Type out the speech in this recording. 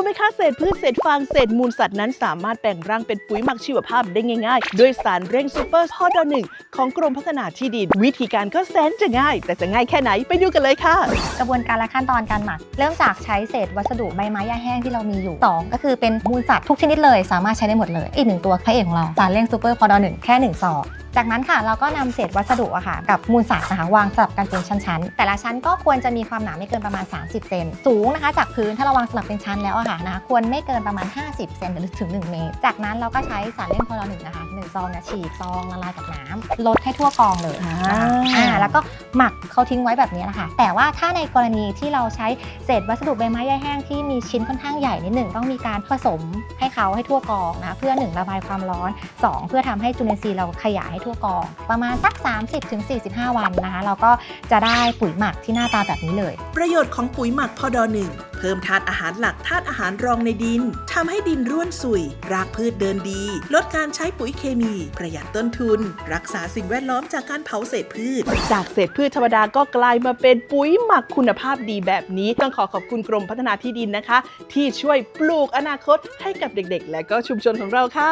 รู้ไหมคะเศษพืชเศษฟางเศษมูลสัตว์นั้นสามารถแปลงร่างเป็นปุ๋ยหมักชีวภาพได้ง่ายๆ ด้วยสารเร่งซูเปอร์พอดอหนึ่งของกรมพัฒนาที่ดิน วิธีการก็แสนจะง่าย แต่จะง่ายแค่ไหนไปดูกันเลยค่ะ กระบวนการและขั้นตอนการหมัก เริ่มจากใช้เศษวัสดุใบไม้หญ้าแห้งที่เรามีอยู่ 2 ก็คือเป็นมูลสัตว์ทุกชนิดเลย สามารถใช้ได้หมดเลย อีกหนึ่งตัวพระเอกของเราสารเร่งซูเปอร์พอดอหนึ่งแค่1ซอง จากนั้นค่ะเราก็นำเศษวัสดุอะค่ะกับมูลสัตว์นะคะวางสลับกันเป็นชั้นๆ แต่ละชั้นก็ควรจะมีความหนาไม่เกินประมาณ 30 เซนสูงนะคะ จากพื้นถ้าเราวางสลับเป็นชั้นแล้วอะค่ะนะคะควรไม่เกินประมาณ 50 เซนหรือถึง 1 เมตร จากนั้นเราก็ใช้สารเร่งพอดอหนึ่งนะคะหนึ่งซองเนี่ยฉีดซองละลายกับน้ำลดให้ทั่วกองเลยอ่าอ่าแล้วก็หมักเขาทิ้งไว้แบบนี้แหละค่ะแต่ว่าถ้าในกรณีที่เราใช้เศษวัสดุใบไม้ใยแห้งที่มีชิ้นค่อนข้างใหญ่นิดหนึ่งต้องมีการผสมให้เขาให้ทั่วกองนะเพื่อหนึ่งระบายความร้อน 2 เพื่อทำให้จุลินทรีย์เราขยายให้ทั่วกองประมาณสัก 30-45 วันนะคะ เราก็จะได้ปุ๋ยหมักที่หน้าตาแบบนี้เลย ประโยชน์ของปุ๋ยหมักพอดอหนึ่งเพิ่มธาตุอาหารหลักธาตุอาหารรองในดินทำให้ดินร่วนสุย รากพืชเดินดี ลดการใช้ปุ๋ยเคมี ประหยัดต้นทุน รักษาสิ่งแวดล้อมจากการเผาเศษพืช จากเศษพืชธรรมดาก็กลายมาเป็นปุ๋ยหมักคุณภาพดีแบบนี้ ต้องขอขอบคุณกรมพัฒนาที่ดินนะคะ ที่ช่วยปลูกอนาคตให้กับเด็กๆ และก็ชุมชนของเราค่ะ